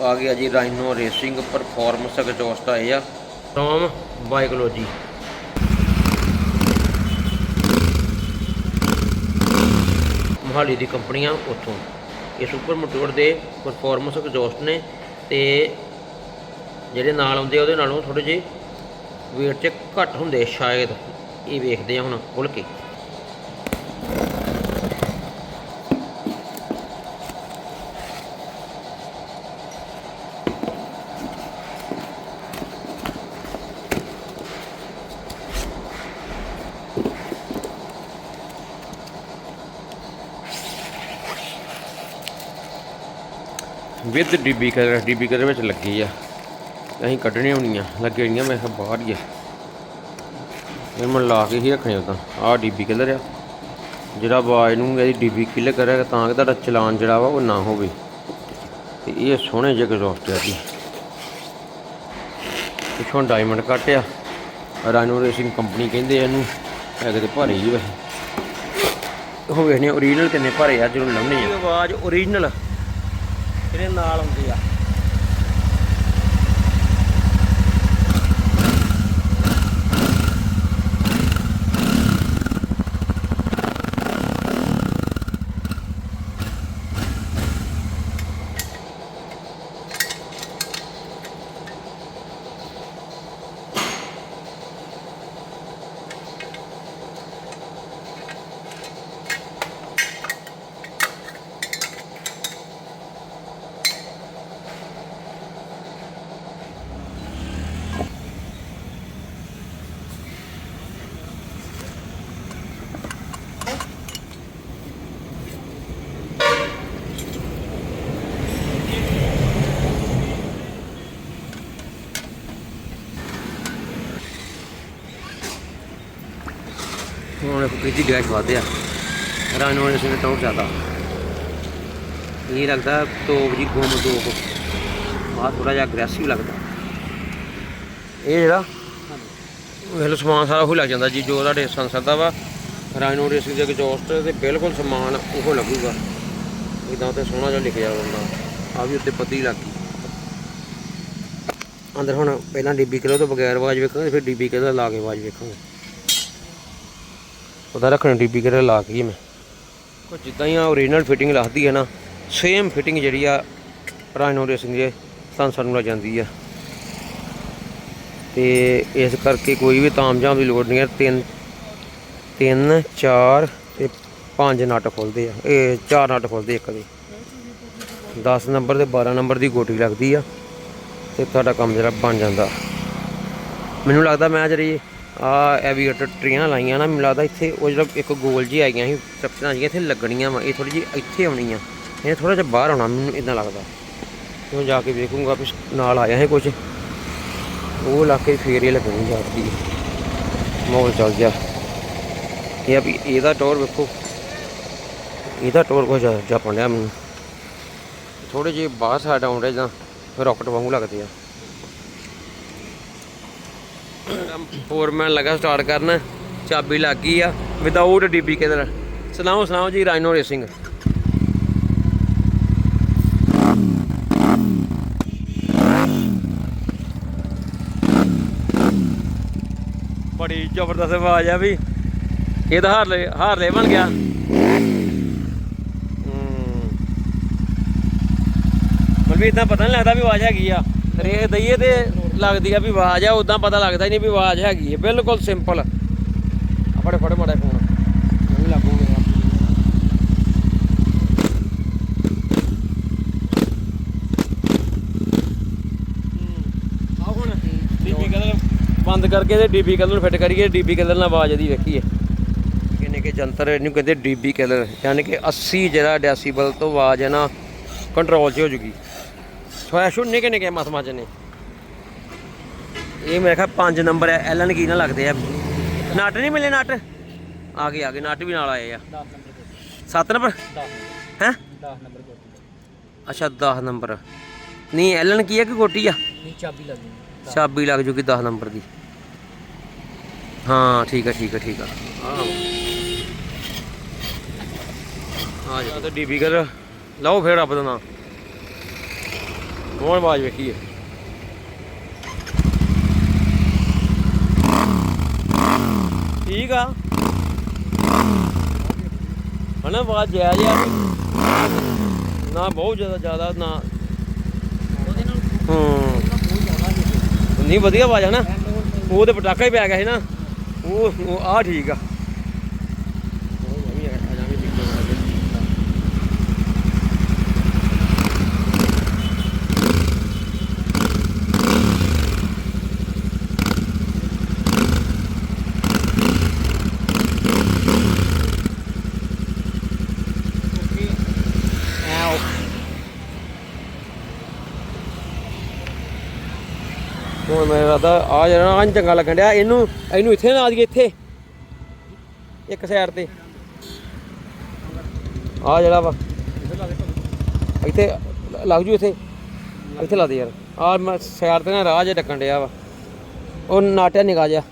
ਆ ਗਿਆ ਜੀ ਰਾਈਨੋ ਰੇਸਿੰਗ ਪਰਫਾਰਮੈਂਸ ਐਗਜ਼ੌਸਟ ਆਏ ਆ। ਟੋਮ ਬਾਈਕੋਲੋਜੀ ਮੋਹਾਲੀ ਦੀ ਕੰਪਨੀ ਆ ਉੱਥੋਂ। ਇਹ ਸੁਪਰ ਮੋਟੋਰ ਦੇ ਪਰਫਾਰਮੈਂਸ ਐਗਜ਼ੌਸਟ ਨੇ ਤੇ ਜਿਹੜੇ ਨਾਲ ਆਉਂਦੇ ਆ ਉਹਦੇ ਨਾਲੋਂ ਥੋੜੇ ਜਿਹੇ weight 'ਚ ਘੱਟ ਹੁੰਦੇ ਸ਼ਾਇਦ। ਇਹ ਵੇਖਦੇ ਆ ਹੁਣ ਖੁੱਲ ਕੇ। With DB colour DB colour ਵਿੱਚ ਲੱਗੀ ਆ। ਅਸੀਂ ਕੱਢਣੀਆਂ ਆ ਲੱਗੇ ਹੋਣੀਆਂ ਮੈਂ ਕਿਹਾ ਬਾਹਰ ਹੀ ਆ। ਇਹ ਮੈਂ ਲਾ ਕੇ ਹੀ ਰੱਖਣੇ ਉਦਾਂ। ਆਹ ਡੀਬੀ ਕਲਰ ਆ? ਜਿਹੜਾ ਆਵਾਜ਼ ਨੂੰ ਇਹਦੀ ਡੀਬੀ ਕਿਲਰ ਕਰਿਆ ਤਾਂ ਕਿ ਤੁਹਾਡਾ ਚਲਾਨ ਜਿਹੜਾ ਵਾ ਉਹ ਨਾ ਹੋਵੇ। ਤੇ ਇਹ ਸੋਹਣੇ ਜਿਹੇ ਐਗਜ਼ੌਸਟ ਆ ਜੀ। ਪਿੱਛੋਂ ਡਾਇਮੰਡ ਕੱਟ ਆ। ਰਾਈਨੋ ਰੇਸਿੰਗ ਕੰਪਨੀ ਕਹਿੰਦੇ ਆ ਇਹਨੂੰ ਹੈਗੇ ਤੇ ਭਾਰੇ ਹੀ ਵੈਸੇ। ਉਹ ਵੇਖਨੇ ਓਰੀਜਨਲ ਕਿੰਨੇ ਭਾਰੇ ਆ, ਜਦੋਂ ਲਾਉਣੇ ਆ। ਆਵਾਜ਼ ਓਰੀਜਨਲ ਇਹਦੇ ਨਾਲ ਹੁੰਦੀ ਆ ਹੁਣ ਇੱਕ ਕਿਹਦੀ ਡੈਸ਼ ਵਧਿਆ ਰਾਣੋ ਨੇ ਸਿਰ ਟੌਰ ਜ਼ਿਆਦਾ। ਇਹ ਲੱਗਦਾ ਤੋਪ ਜੀ, ਗੁੰਮ ਤੋਪ। ਆਹ ਥੋੜਾ ਜਿਹਾ ਅਗਰੈਸਿਵ ਲੱਗਦਾ। ਇਹ ਜਿਹੜਾ ਇਹ ਲੋ ਸਮਾਨ ਸਾਰਾ ਉਹ ਲੱਗ ਜਾਂਦਾ ਜੀ, ਜੋ ਤੁਹਾਡੇ ਸੰਸਦ ਦਾ ਵਾ। ਰਾਈਨੋ ਰੇਸਿੰਗ ਦੇ ਐਗਜ਼ੌਸਟ ਤੇ ਬਿਲਕੁਲ ਸਮਾਨ ਉਹ ਲੱਗੂਗਾ। ਇਦਾਂ ਤੇ ਸੋਹਣਾ ਜਿਹਾ ਲਿਖਿਆ ਹੁੰਦਾ। ਆ ਵੀ ਉੱਤੇ ਪੱਤੀ ਲੱਗ ਗਈ। ਅੰਦਰ ਹੁਣ ਪਹਿਲਾਂ ਡੀਬੀ ਕਿਲੋ ਤੋਂ ਬਗੈਰ ਆਵਾਜ਼ ਵੇਖਾਂਗੇ, ਫਿਰ ਡੀਬੀ ਕਿਲੋ ਲਾ ਕੇ ਆਵਾਜ਼ ਵੇਖਾਂਗੇ। ਉਹਦਾ ਰੱਖਣ ਡੀਬੀ ਕਿਲੋ ਲਾ ਕੇ ਮੈਂ। ਕੁਝ ਜਿੱਦਾਂ ਹੀ ਆ ਓਰੀਜਨਲ ਫਿਟਿੰਗ ਲੱਗਦੀ ਹੈ ਨਾ ਸੇਮ ਫਿਟਿੰਗ ਜਿਹੜੀ ਆ ਰਾਈਨੋ ਰੇਸਿੰਗ ਦੇ ਸੰਸਰ ਨੂੰ ਲੱਗ ਜਾਂਦੀ ਆ। ਤੇ ਇਸ ਕਰਕੇ ਕੋਈ ਵੀ ਤਾਮਝਾਮ ਦੀ ਲੋੜ ਨਹੀਂ ਹੈ, ਤਿੰਨ ਤਿੰਨ, ਚਾਰ ਤੇ ਪੰਜ ਨਟ ਖੁੱਲਦੇ ਆ। ਇਹ ਚਾਰ ਨਟ ਖੁੱਲਦੇ ਇੱਕ ਦੇ। 10 ਨੰਬਰ ਤੇ 12 ਨੰਬਰ ਦੀ ਗੋਟੀ ਲੱਗਦੀ ਆ ਤੇ ਤੁਹਾਡਾ ਕੰਮ ਜਿਹੜਾ ਬਣ ਜਾਂਦਾ। ਮੈਨੂੰ ਲੱਗਦਾ ਮੈਂ ਜਿਹੜੀ ਆ ਐਵੀਏਟਰ ਟਰੀਆਂ ਲਾਈਆਂ ਨਾ, ਮੈਨੂੰ ਲੱਗਦਾ ਇੱਥੇ ਉਹ ਜਿਹੜਾ ਇੱਕ ਗੋਲ ਜੀ ਆਈਆਂ ਸੀ ਸਟਰਕਚਰਾਂ ਜਿਹੀਆਂ ਇੱਥੇ ਲੱਗਣੀਆਂ ਵਾ, ਇਹ ਥੋੜੀ ਜਿਹੀ ਇੱਥੇ ਆਉਣੀ ਆ ਇਹ ਥੋੜਾ ਜਿਹਾ ਬਾਹਰ ਆਉਣਾ, ਮੈਨੂੰ ਇਦਾਂ ਲੱਗਦਾ। ਹੁਣ ਜਾ ਕੇ ਵੇਖੂੰਗਾ ਵੀ ਨਾਲ ਆਇਆ ਹੈ ਕੁਝ ਉਹ ਇਲਾਕੇ ਫੇਰ ਹੀ ਲੱਗਣੀ ਜਾਂਦੀ ਮੋਲ ਚੱਲ ਗਿਆ। ਇਹ ਆ ਵੀ ਇਹਦਾ ਟੌਰ ਵੇਖੋ। ਇਹਦਾ ਟੌਰ ਕੁਝ ਜਾਪਣ ਲਿਆ ਮੈਨੂੰ। ਥੋੜੇ ਜਿਹੇ ਬਾਹਰ ਸਾਈਡ ਆਉਂਦੇ ਜਾਂ ਰਾਕਟ ਵਾਂਗੂ ਲੱਗਦੇ ਆ। ਫੋਰਮੈਨ ਲਗਾ ਸਟਾਰਟ ਕਰਨਾ। ਚਾਬੀ ਲੱਗ ਗਈ ਆ। ਵਿਦਆਊਟ ਡੀਬੀ ਕਿਧਰ ਸੁਣਾਓ ਸੁਣਾਓ ਜੀ ਰਾਈਨੋ ਰੇਸਿੰਗ ਬੜੀ ਜ਼ਬਰਦਸਤ ਆਵਾਜ਼ ਆ ਵੀ। ਇਹ ਤਾਂ ਹਾਰਲੇ ਹਾਰਲੇ ਬਣ ਗਿਆ। ਮਤਲਬ ਇਦਾਂ ਪਤਾ ਨਹੀਂ ਲੱਗਦਾ ਵੀ ਆਵਾਜ਼ ਹੈਗੀ ਆ। ਰੇਸ ਦਈਏ ਤੇ ਲੱਗਦੀ ਆ ਵੀ ਆਵਾਜ਼ ਆ ਉਦਾਂ ਪਤਾ ਲੱਗਦਾ ਹੀ ਨਹੀਂ ਵੀ ਆਵਾਜ਼ ਹੈਗੀ ਹੈ ਬਿਲਕੁਲ ਸਿੰਪਲ ਫੜੇ ਫੜੇ ਮਾੜਾ ਫੋਨ ਨਹੀਂ ਲੱਗੂਗਾ ਆਹ ਹੁਣ। ਡੀਬੀ ਕਲਰ ਬੰਦ ਕਰਕੇ ਤੇ ਡੀਬੀ ਕਲਰ ਫਿੱਟ ਕਰੀਏ। ਡੀਬੀ ਕਲਰ ਨਾਲ ਆਵਾਜ਼ ਇਹਦੀ ਵੇਖੀਏ ਕਿੰਨੇ ਕੇ ਜੰਤਰ ਇਹਨੂੰ ਕਹਿੰਦੇ ਡੀਬੀ ਕਲਰ ਯਾਨੀ ਕਿ 80 ਜਿਹੜਾ ਡੈਸੀਬਲ ਤੋਂ ਆਵਾਜ਼ ਹੈ ਨਾ ਕੰਟਰੋਲ 'ਚ ਹੋ ਜੂਗੀ। ਸੋਇਆ ਨਿੱਕੇ ਨਿੱਕੇ ਮਸਮਾ ਚ ਨੇ। ਇਹ ਮੇਰੇ ਖਿਆਲ 5 ਨੰਬਰ ਹੈ ਐਲਨ ਕੀ ਨਾਲ ਲੱਗਦੇ ਆ। ਨਟ ਨਹੀਂ ਮਿਲੇ ਨਟ? ਆ ਗਏ ਆ ਗਏ, ਨਟ ਵੀ ਨਾਲ ਆਏ ਆ। 7 ਨੰਬਰ? ਹੈ? 10 ਨੰਬਰ ਕੋਟੀ ਅੱਛਾ 10 ਨੰਬਰ। ਨਹੀਂ, ਐਲਨ ਕੀ ਹੈ ਕਿ ਗੋਟੀ ਆ? ਨਹੀਂ ਚਾਬੀ ਲੱਗਣੀ ਚਾਬੀ ਲੱਗ ਜੂਗੀ 10 ਨੰਬਰ ਦੀ। ਹਾਂ, ਠੀਕ ਆ ਠੀਕ ਆ ਠੀਕ ਆ। ਆ ਜਾ। ਤੇ ਡੀਬੀ ਕਰ। ਲਓ ਫੇਰ ਰੱਬ ਦਾ ਨਾਮ ਹੁਣ ਆਵਾਜ਼ ਵੇਖੀਏ। ਠੀਕ ਆ। ਹਨਾ, ਆਵਾਜ਼ ਜਾਇਜ਼ ਆ ਨਾ ਬਹੁਤ ਜ਼ਿਆਦਾ ਜ਼ਿਆਦਾ ਨਾ। ਉਹਦੇ ਨਾਲ ਹੂੰ। ਨਹੀਂ, ਵਧੀਆ ਆਵਾਜ਼ ਹੈ ਨਾ। ਉਹ ਤੇ ਪਟਾਕਾ ਹੀ ਪੈ ਗਿਆ ਸੀ ਨਾ। ਉਹ ਉਹ ਆ ਠੀਕ ਆ ਉਹ ਵੀ ਆ ਜਾਵੇਂ ਦੇਖੋ ਐ ਹੁਣ ਮੇਰਾ ਰਾਦਾ ਆ ਜਿਹੜਾ ਆਂ ਚੰਗਾ ਲੱਗਣ ਡਿਆ, ਇਹਨੂੰ ਇਹਨੂੰ ਇੱਥੇ ਨਾ ਦਈਏ ਇੱਥੇ। ਇੱਕ ਸਾਈਡ ਤੇ। ਆ ਜਿਹੜਾ ਵਾ, ਇੱਥੇ ਲੱਗ ਜੂ ਇੱਥੇ। ਇੱਥੇ ਲਾ ਦੇ ਯਾਰ। ਆ ਮੈਂ ਸਾਈਡ ਤੇ ਨਾ ਰਾਹ ਜਿਹਾ ਡੱਕਣ ਡਿਆ ਵਾ। ਉਹ ਨਾਟਿਆ ਨਿਗਾ ਜਾ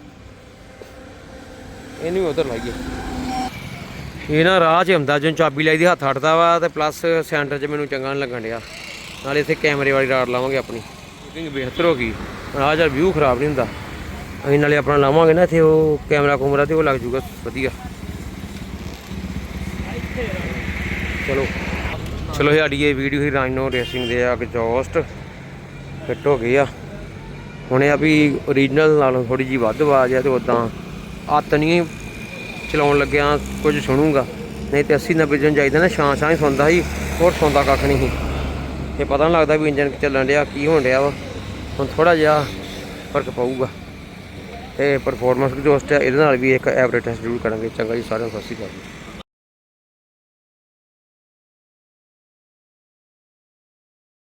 ਇਹਨੂੰ ਉਧਰ ਲਾਈਏ। ਇਹ ਨਾ ਰਾਹ 'ਚ ਹੁੰਦਾ, ਜਦੋਂ ਚਾਬੀ ਲਾਈ ਦੀ, ਹੱਥ ਹਟਦਾ ਵਾ ਤੇ ਪਲੱਸ ਸੈਂਟਰ 'ਚ ਮੈਨੂੰ ਚੰਗਾ ਨਹੀਂ ਲੱਗਣ ਡਿਆ। ਨਾਲੇ ਇੱਥੇ ਕੈਮਰੇ ਵਾਲੀ ਰਾਡ ਲਾਵਾਂਗੇ ਆਪਣੀ। ਬਿਹਤਰ ਹੋ ਗਈ। ਰਾਹ 'ਚ ਵਿਊ ਖਰਾਬ ਨਹੀਂ ਹੁੰਦਾ। ਅਸੀਂ ਨਾਲੇ ਆਪਣਾ ਲਾਵਾਂਗੇ ਨਾ ਇੱਥੇ, ਉਹ ਕੈਮਰਾ ਕੁਮਰਾ ਤੇ ਉਹ ਲੱਗ ਜੂਗਾ, ਵਧੀਆ। ਚਲੋ। ਚਲੋ ਇਹ ਸਾਡੀ ਇਹ ਵੀਡੀਓ ਹੀ ਰਾਈਨੋ ਰੇਸਿੰਗ ਦੇ ਆ ਐਗਜ਼ੌਸਟ ਫਿੱਟ ਹੋ ਗਏ ਆ। ਹੁਣ ਇਹ ਆ ਵੀ ਓਰੀਜਨਲ ਨਾਲੋਂ ਥੋੜੀ ਜੀ ਵੱਧ ਆਵਾਜ਼ ਆ ਤੇ ਉਦਾਂ ਅੱਤ ਨਹੀਂ ਚਲਾਉਣ ਲੱਗਿਆ, ਕੁਝ ਸੁਣੂਗਾ। ਨਹੀਂ ਤੇ 80 90 ਜਨ ਜਾਈਦਾ ਨਾ ਛਾਂ ਛਾਂ ਹੀ ਸੁਣਦਾ ਸੀ, ਹੋਰ ਸੁਣਦਾ ਕੱਖ ਨਹੀਂ ਸੀ। ਇਹ ਪਤਾ ਨਹੀਂ ਲੱਗਦਾ ਵੀ ਇੰਜਨ ਚੱਲਣ ਡਿਆ, ਕੀ ਹੋਣ ਡਿਆ ਵਾ। ਹੁਣ ਥੋੜਾ ਜਿਹਾ ਫ਼ਰਕ ਪਊਗਾ ਤੇ ਪਰਫਾਰਮੈਂਸ ਜੋ ਹੈ ਇਹਦੇ ਨਾਲ ਵੀ ਇੱਕ ਐਵਰੇਜ ਟੈਸਟ ਜ਼ਰੂਰ ਕਰਾਂਗੇ। ਚੰਗਾ ਜੀ, ਸਾਰਿਆਂ ਨੂੰ ਸਤਿ ਸ਼੍ਰੀ ਅਕਾਲ। ਜੀ